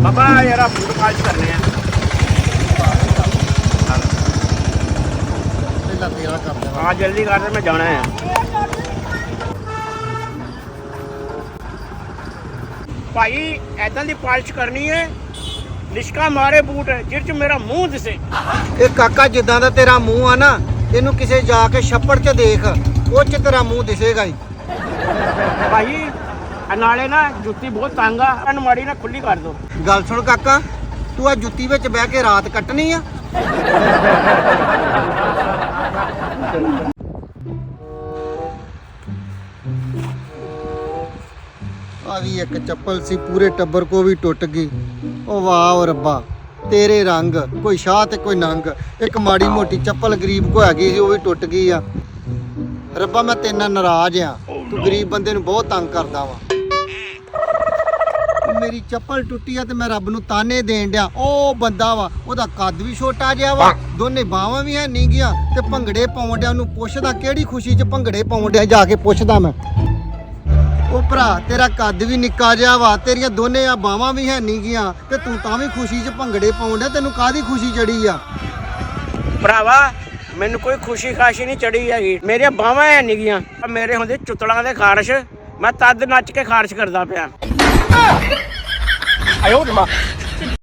ਬਾਬਾ ਯਾਰ ਫੂਡ ਪਾਲਚ ਕਰਨੇ ਆ। ਪਹਿਲਾਂ ਤੇਰਾ ਕਰ ਦੇਣਾ ਹਾਂ ਜਲਦੀ ਕਰ ਦੇ ਮੈਂ ਜਾਣਾ ਆ। ਭਾਈ ਐਦਾਂ ਦੀ ਪਾਲਿਸ਼ ਕਰਨੀ ਹੈ ਲਿਸ਼ਕਾ ਮਾਰੇ ਬੂਟ ਜਿਹ ਚ ਮੇਰਾ ਮੂੰਹ ਦਿਸੇ। ਇਹ ਕਾਕਾ, ਜਿੱਦਾਂ ਦਾ ਤੇਰਾ ਮੂੰਹ ਆ ਨਾ, ਇਹਨੂੰ ਕਿਸੇ ਜਾ ਕੇ ਛੱਪੜ 'ਚ ਦੇਖ, ਉਹ 'ਚ ਤੇਰਾ ਮੂੰਹ ਦਿਸੇਗਾ ਹੀ। ਭਾਈ, ਆ ਨਾਲੇ ਨਾ ਜੁੱਤੀ ਬਹੁਤ ਤੰਗ ਆ, ਇਹਨੂੰ ਮਾੜੀ ਨਾ ਖੁੱਲੀ ਕਰ ਦੋ ਗੱਲ ਸੁਣ ਕਾਕਾ, ਤੂੰ ਆ ਜੁੱਤੀ ਵਿੱਚ ਬਹਿ ਕੇ ਰਾਤ ਕੱਟਣੀ ਆ। ਆ ਵੀ ਇੱਕ ਚੱਪਲ ਸੀ, ਪੂਰੇ ਟੱਬਰ ਕੋ ਵੀ ਟੁੱਟ ਗਈ। ਉਹ ਵਾਹ ਓ ਰੱਬਾ, ਤੇਰੇ ਰੰਗ, ਕੋਈ ਸ਼ਾਹ ਤੇ ਕੋਈ ਨੰਗ। ਇੱਕ ਮਾੜੀ ਮੋਟੀ ਚੱਪਲ ਗਰੀਬ ਕੋ ਹੈਗੀ ਸੀ, ਉਹ ਵੀ ਟੁੱਟ ਗਈ ਆ। ਰੱਬਾ, ਮੈਂ ਤੇਰੇ ਨਾਰਾਜ਼ ਆ। ਤੂੰ ਗਰੀਬ ਬੰਦੇ ਨੂੰ ਬਹੁਤ ਤੰਗ ਕਰਦਾ ਵਾ। ਮੇਰੀ ਚੱਪਲ ਟੁੱਟੀ ਆ ਤੇ ਮੈਂ ਰੱਬ ਨੂੰ ਤਾਨੇ ਦੇਣ ਡਿਆ। ਉਹ ਬੰਦਾ ਵਾ, ਉਹਦਾ ਕੱਦ ਵੀ ਛੋਟਾ ਜਿਹਾ ਵਾ, ਦੋਨੇ ਬਾਹਾਂ ਵੀ ਹੈ ਨਹੀਂ ਗਿਆ ਤੇ ਭੰਗੜੇ ਪਾਉਣ ਡਿਆ, ਉਹਨੂੰ ਪੁੱਛਦਾ ਕਿਹੜੀ ਖੁਸ਼ੀ 'ਚ ਭੰਗੜੇ ਪਾਉਣ ਡਿਆ ਜਾ ਕੇ ਪੁੱਛਦਾ ਮੈਂ। ਉਹ ਭਰਾ, ਤੇਰਾ ਕੱਦ ਵੀ ਨਿੱਕਾ ਜਿਹਾ ਵਾ, ਤੇਰੀਆਂ ਦੋਨੇ ਆ ਬਾਹਾਂ ਵੀ ਹੈ ਨਹੀਂ ਗੀਆਂ ਤੇ ਤੂੰ ਤਾਂ ਵੀ ਖੁਸ਼ੀ 'ਚ ਭੰਗੜੇ ਪਾਉਣ ਡਿਆ, ਤੈਨੂੰ ਕਾਦੀ ਖੁਸ਼ੀ ਚੜੀ ਆ? ਭਰਾਵਾ ਮੈਨੂੰ ਕੋਈ ਖੁਸ਼ੀ ਖਾਸ਼ੀ ਨਹੀਂ ਚੜੀ ਹੈਗੀ। ਮੇਰੀਆਂ ਬਾਹਾਂ ਐ ਨਿਗੀਆਂ। ਮੇਰੇ ਹੁੰਦੇ ਚੁੱਤੜਾਂ ਦੇ ਖਾਰਸ਼। ਮੈਂ ਤਦ ਨੱਚ ਕੇ ਖਾਰਸ਼ ਕਰਦਾ ਪਿਆ। ਆਇਓ ਜਮਾ।